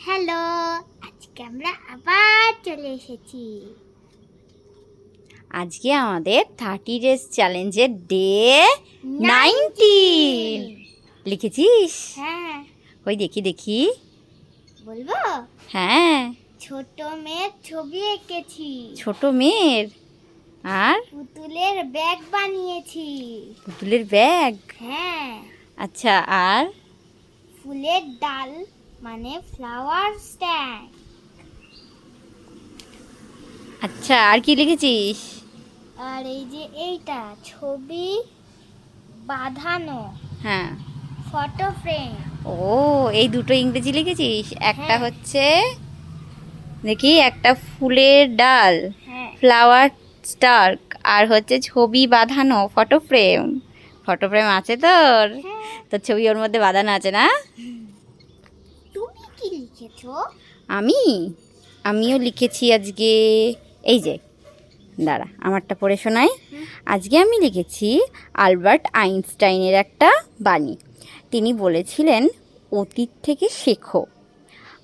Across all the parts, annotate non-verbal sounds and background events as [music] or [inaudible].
Hello আজকে আমরা আবার চলে এসেছি। আজকে আমাদের থার্টি ডেজ চ্যালেঞ্জের ডে নাইনটিন। লিখেছিস? হ্যাঁ। ওই দেখি দেখি। বলব? হ্যাঁ। ছোট মেয়ের ছবি এঁকেছি। ছোট মেয়ের? আর? পুতুলের ব্যাগ বানিয়েছি। পুতুলের ব্যাগ? হ্যাঁ। আচ্ছা আর? ফুলের ডাল মানে ফ্লাওয়ার স্ট্যান্ড আচ্ছা আর কি লিখেছিস? আর এই যে এইটা ছবি বাঁধানো। হ্যাঁ। ফটো ফ্রেম ও এই দুটো ইংরেজি লিখেছিস? একটা হ্যাঁ। হচ্ছে দেখি একটা ফুলের ডাল হ্যাঁ। ফ্লাওয়ার স্টার্ক আর হচ্ছে ছবি বাঁধানো ফটো ফ্রেম ফটো ফ্রেম আছে তোর? হ্যাঁ। তোর ছবি ওর মধ্যে বাঁধানো আছে না? লিখেছো? আমি? আমিও লিখেছি আজকে। এই যে দাঁড়া আমারটা পড়ে শোনাই। আজকে আমি লিখেছি আলবার্ট আইনস্টাইনের একটা বাণী। তিনি বলেছিলেন অতীত থেকে শেখো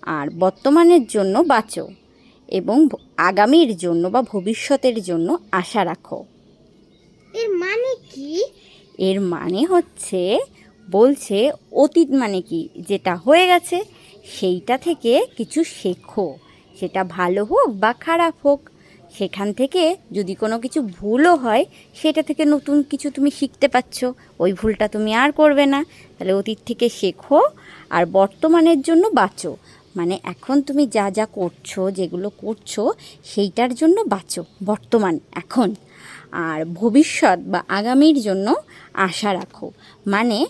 আর বর্তমানের জন্য বাঁচো এবং আগামীর জন্য বা ভবিষ্যতের জন্য আশা রাখো। এর মানে কি? এর মানে হচ্ছে বলছে অতীত মানে কি? যেটা হয়ে গেছে সেইটা থেকে কিছু শেখো। সেটা ভালো হোক বা খারাপ হোক, সেখান থেকে যদি কোনো কিছু ভুলও হয়, সেটা থেকে নতুন কিছু তুমি শিখতে পাচ্ছো ওই ভুলটা তুমি আর করবে না। তাহলে অতীত থেকে শেখো আর বর্তমানের জন্য বাঁচো। মানে এখন তুমি যা যা করছ, যেগুলো করছ, সেইটার জন্য বাঁচো, বর্তমান, এখন। আর ভবিষ্যৎ বা আগামীর জন্য আশা রাখো। মানে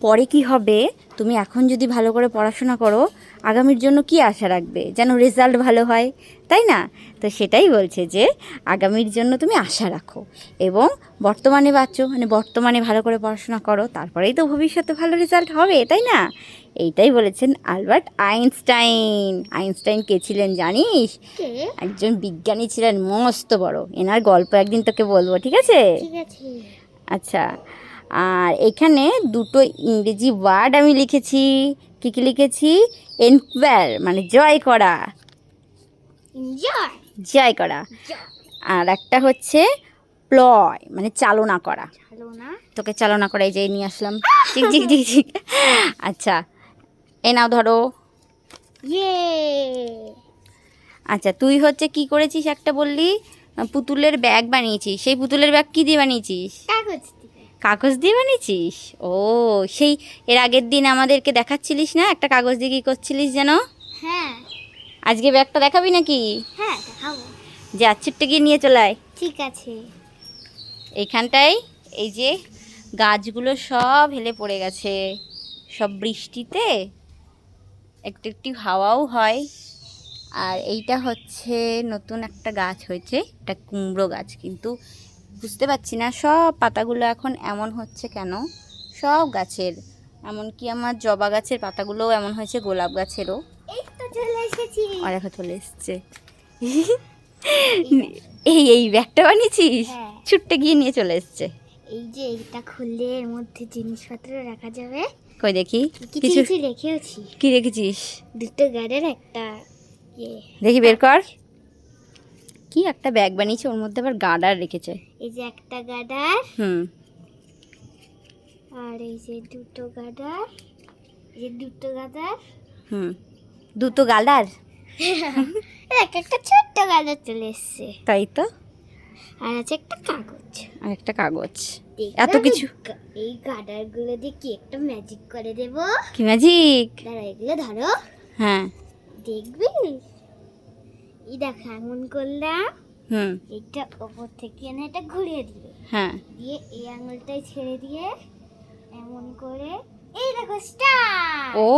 পরে কি হবে? তুমি এখন যদি ভালো করে পড়াশোনা করো আগামীর জন্য কি আশা রাখবে? যেন রেজাল্ট ভালো হয় তাই না? তো সেটাই বলছে যে আগামীর জন্য তুমি আশা রাখো এবং বর্তমানে বাঁচো মানে বর্তমানে ভালো করে পড়াশোনা করো তারপরেই তো ভবিষ্যতে ভালো রেজাল্ট হবে তাই না? এইটাই বলেছেন আলবার্ট আইনস্টাইন। আইনস্টাইন কে ছিলেন জানিস? একজন বিজ্ঞানী ছিলেন মস্ত বড়। এনার গল্প একদিন তোকে বলব ঠিক আছে। আচ্ছা আর এখানে দুটো ইংরেজি ওয়ার্ড আমি লিখেছি। কী কী লিখেছি? এনকোয়ার মানে জয় করা। জয় করা। আর একটা হচ্ছে প্লয় মানে চালনা করা। তোকে চালনা করাই যে নিয়ে আসলাম। ঠিক ঠিক ঠিক ঠিক আচ্ছা এ নাও ধরো। আচ্ছা তুই হচ্ছে কি করেছিস একটা বললি? পুতুলের ব্যাগ বানিয়েছিস। সেই পুতুলের ব্যাগ কী দিয়ে বানিয়েছিস? কাগজ কাগজ দিয়ে বানিয়েছিস? ও সেই এর আগের দিন আমাদেরকে দেখাচ্ছিলিস না? একটা কাগজ দিয়ে কী করছিলিস যেন? হ্যাঁ। আজকে ব্যাগটা দেখাবি নাকি? হ্যাঁ দেখাবো। যা ছুট্টে গিয়ে নিয়ে চলায় ঠিক আছে। এইখানটায় এই যে গাছগুলো সব হেলে পড়ে গেছে। সব বৃষ্টিতে একটু একটু হাওয়াও হয়। আর এইটা হচ্ছে নতুন একটা গাছ হয়েছে। এটা কুমড়ো গাছ কিন্তু বুঝতে পারছি না সব পাতাগুলো এখন এমন হচ্ছে কেন? সব গাছের এমনকি আমার জবা গাছের পাতাগুলোও এমন হয়েছে গোলাপ গাছেরও। এই তো চলে এসেছি। আর এখন চলে এসছে। এই এই ব্যাগটা বানিয়েছিস? হ্যাঁ। ছুট্টে গিয়ে নিয়ে চলে এসছে। এই যে এটা খুললে এর মধ্যে জিনিসপত্র রাখা যাবে। কই দেখি? কিছু কিছু রেখেওছি। কি রেখেছিস? দুটো গাড়ির একটা ইয়ে। দেখি বের কর। কি একটা ব্যাগ বানিয়েছে ওর মধ্যে আবার গার্ডার রেখেছে। এই যে একটা গাডার। হুম। আর এই যে দুটো গাডার। এই যে দুটো গাডার। হুম। দুটো গার্ডার [laughs] এক একটা ছোট্ট গাডার চলে এসছে। তাই তো? আর আছে একটা কাগজ। আর একটা কাগজ। এত কিছু? এই গাডারগুলো দিয়ে কি একটা ম্যাজিক করে দেবো? কি ম্যাজিক দাঁড়া এগুলো ধরো। হ্যাঁ। দেখবি? এই দেখো এমন করলাম হুম। এটা ওপর থেকে এনে এটা ঘুরিয়ে দিবে। হ্যাঁ। দিয়ে এই আঙুলটাই ছেড়ে দিয়ে এমন করে এই দেখো স্টার ও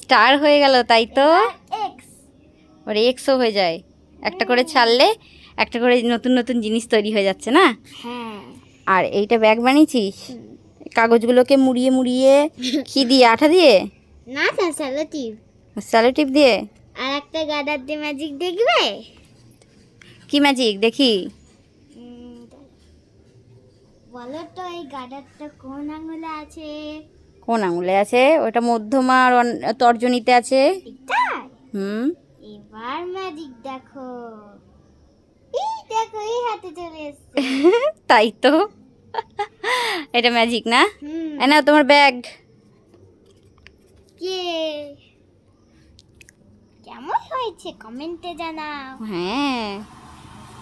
স্টার হয়ে গেল তাই তো? এক্স ওর এক্সও হয়ে যায়। একটা করে ছাড়লে একটা করে নতুন নতুন জিনিস তৈরি হয়ে যাচ্ছে না? হ্যাঁ। আর এইটা ব্যাগ বানিয়েছিস? কাগজগুলোকে মুড়িয়ে মুড়িয়ে [laughs] কি দিয়ে আঠা দিয়ে? না স্যালোটিভ স্যালো দিয়ে? আর একটা গাডার দিয়ে ম্যাজিক দেখবে? কি ম্যাজিক দেখি। বলো তো এই গাডারটা কোন আঙুলে আছে? কোন আঙুলে আছে? ওটা মধ্যমা আর তর্জনীতে আছে। হুম। এবার ম্যাজিক দেখো। এই দেখো এই হাতে চলে এসছে। [laughs] তাই তো। এটা ম্যাজিক না? নাও তোমার ব্যাগ কে? কেমন হয়েছে কমেন্টে জানাও। হ্যাঁ।